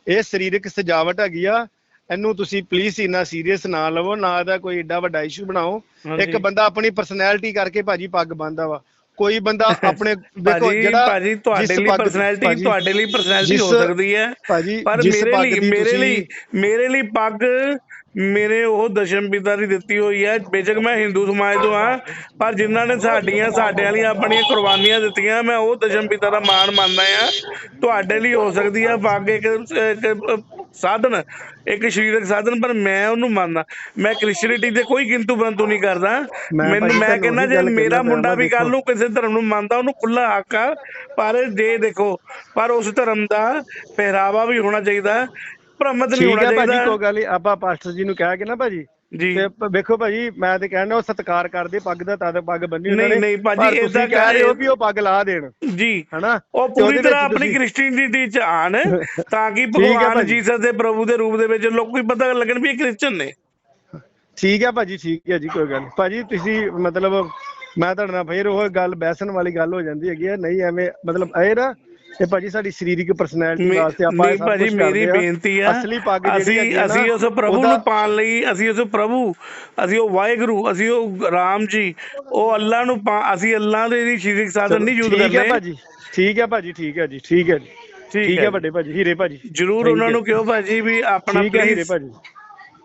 ਇਹ ਸਰੀਰਕ ਸਜਾਵਟ ਹੈਗੀ ਆ। ਇਹਨੂੰ ਤੁਸੀਂ ਪਲੀਜ਼ ਇੰਨਾ ਸੀਰੀਅਸ ਨਾ ਲਵੋ ਨਾ ਇਹਦਾ ਕੋਈ ਏਡਾ ਵੱਡਾ ਇਸ਼ੂ ਬਣਾਓ। ਇੱਕ ਬੰਦਾ ਆਪਣੀ ਪਰਸਨੈਲਿਟੀ ਕਰਕੇ ਭਾਜੀ ਪੱਗ ਬੰਨਦਾ ਵਾ। ਕੋਈ ਬੰਦਾ ਆਪਣੇ ਦੇਖੋ ਜਿਹੜਾ ਭਾਜੀ ਤੁਹਾਡੇ ਲਈ ਪਰਸਨੈਲਿਟੀ ਤੁਹਾਡੇ ਲਈ ਪਰਸਨੈਲਿਟੀ ਹੋ ਸਕਦੀ ਹੈ। ਪਰ ਮੇਰੇ ਲਈ ਮੇਰੇ ਲਈ ਮੇਰੇ ਲਈ ਪੱਗ ਮੇਰੇ ਉਹ ਦਸ਼ਮ ਪਿਤਾ ਦੀ ਦਿੱਤੀ ਹੋਈ ਹੈ। ਬੇਸ਼ੱਕ ਮੈਂ ਹਿੰਦੂ ਸਮਾਜ ਤੋਂ ਆ ਪਰ ਜਿਨ੍ਹਾਂ ਨੇ ਸਾਡੀਆਂ ਸਾਡੇ ਵਾਲੀਆਂ ਆਪਣੀਆਂ ਕੁਰਬਾਨੀਆਂ ਦਿੱਤੀਆਂ ਮੈਂ ਉਹ ਦਸ਼ਮ ਪਿਤਾ ਦਾ ਮਾਣ ਮੰਨਦਾ ਆ ਤੁਹਾਡੇ ਲਈ ਹੋ ਸਕਦੀ ਆ ਪੱਗ ਇੱਕ ਸਾਧਨ ਇੱਕ ਸਰੀਰਕ ਸਾਧਨ ਪਰ ਮੈਂ ਉਹਨੂੰ ਮੰਨਦਾ। ਮੈਂ ਕ੍ਰਿਸਚੀਅਨਿਟੀ ਦੇ ਕੋਈ ਕਿੰਤੂ ਬੰਤੂ ਨਹੀਂ ਕਰਦਾ। ਮੈਂ ਮੈਂ ਕਹਿੰਦਾ ਜੇ ਮੇਰਾ ਮੁੰਡਾ ਵੀ ਕੱਲ ਨੂੰ ਕਿਸੇ ਧਰਮ ਨੂੰ ਮੰਨਦਾ ਉਹਨੂੰ ਖੁੱਲਾ ਹੱਕ ਆ। ਪਰ ਜੇ ਦੇਖੋ ਪਰ ਉਸ ਧਰਮ ਦਾ ਪਹਿਰਾਵਾ ਵੀ ਹੋਣਾ ਚਾਹੀਦਾ। ਭ੍ਰਮਤ ਨਹੀਂ ਠੀਕ ਹੋਣਾ ਹੈ ਭਾਜੀ ਚਾਹੀਦਾ। ਕੋਈ ਗੱਲ ਨਹੀਂ ਆਪਾਂ ਪਾਸਟਰ ਜੀ ਨੂੰ ਕਹਿ ਕੇ ਨਾ ਭਾਜੀ ਜੀ। ਤੇ ਵੇਖੋ ਭਾਜੀ ਮੈਂ ਤੇ ਕਹਿੰਦਾ ਉਹ ਸਤਿਕਾਰ ਕਰਦੇ ਪੱਗ ਦਾ ਤਦ ਪੱਗ ਬੰਨੀ ਉਹਨਾਂ ਨਹੀਂ, ਨੇ ਨਹੀਂ ਭਾਜੀ, ਤੁਸੀਂ ਕਹਿ ਰਹੇ ਹੋ ਵੀ ਉਹ ਪੱਗ ਲਾ ਦੇਣ ਜੀ। ਹਨਾ? ਉਹ ਤੇ ਪੂਰੀ ਤਰ੍ਹਾਂ ਆਪਣੀ ਕ੍ਰਿਸਚੀਅਨਿਟੀ ਚ ਆਣ ਤਾਂ ਕਿ ਭਗਵਾਨ। ਜੀਸਸ ਦੇ ਪ੍ਰਭੂ ਦੇ ਰੂਪ ਦੇ ਵਿੱਚ ਲੋਕਾਂ ਨੂੰ ਪਤਾ ਲੱਗਣ ਵੀ ਇਹ ਕ੍ਰਿਸਚੀਅਨ ਨੇ। ਠੀਕ ਹੈ ਭਾਜੀ ਠੀਕ ਹੈ ਜੀ ਕੋਈ ਗੱਲ। ਭਾਜੀ ਤੁਸੀਂ ਮਤਲਬ ਮੈਂ ਤੁਹਾਡੇ ਨਾਲ ਫੇਰ ਉਹ ਗੱਲ ਬੈਸਣ ਵਾਲੀ ਗੱਲ ਹੋ ਜਾਂਦੀ ਹੈਗੀ ਹੈ ਨਹੀਂ ਐਵੇਂ ਮਤਲਬ ਇਹ ਨਾ ਇਹ ਭਾਜੀ ਸਾਡੀ ਸਰੀਰਕ ਪਰਸਨੈਲਿਟੀ ਵਾਸਤੇ ਆਪਾਂ ਇਹ ਨਹੀਂ ਭਾਜੀ ਮੇਰੀ ਕਰਦੇ। ਬੇਨਤੀ ਆ ਅਸਲੀ ਪੱਗ ਜਿਹੜੀ ਅਸੀਂ ਅਸੀਂ ਉਸ ਪ੍ਰਭੂ ਨੂੰ ਪਾਣ ਲਈ ਅਸੀਂ ਉਸ ਪ੍ਰਭੂ ਅਸੀਂ ਉਹ ਵਾਹਿਗੁਰੂ ਅਸੀਂ ਉਹ ਰਾਮ ਜੀ ਉਹ ਅੱਲਾ ਨੂੰ ਅਸੀਂ ਅੱਲਾ ਦੇ ਦੀ ਸਰੀਰਕ ਸਾਧਨ ਨਹੀਂ ਯੂਜ਼ ਠੀਕ ਹੈ ਕਰਨੇ ਭਾਜੀ ਠੀਕ ਹੈ ਭਾਜੀ ਠੀਕ ਹੈ ਜੀ ਠੀਕ ਹੈ ਜੀ। ਠੀਕ ਹੈ ਵੱਡੇ ਭਾਜੀ ਹੀਰੇ ਭਾਜੀ। ਜਰੂਰ ਉਹਨਾਂ. ਨੂੰ ਕਿਹੋ ਭਾਜੀ ਵੀ ਆਪਣਾ ਹੈ ਹੀਰੇ ਪਲੀਜ਼ ਭਾਜੀ।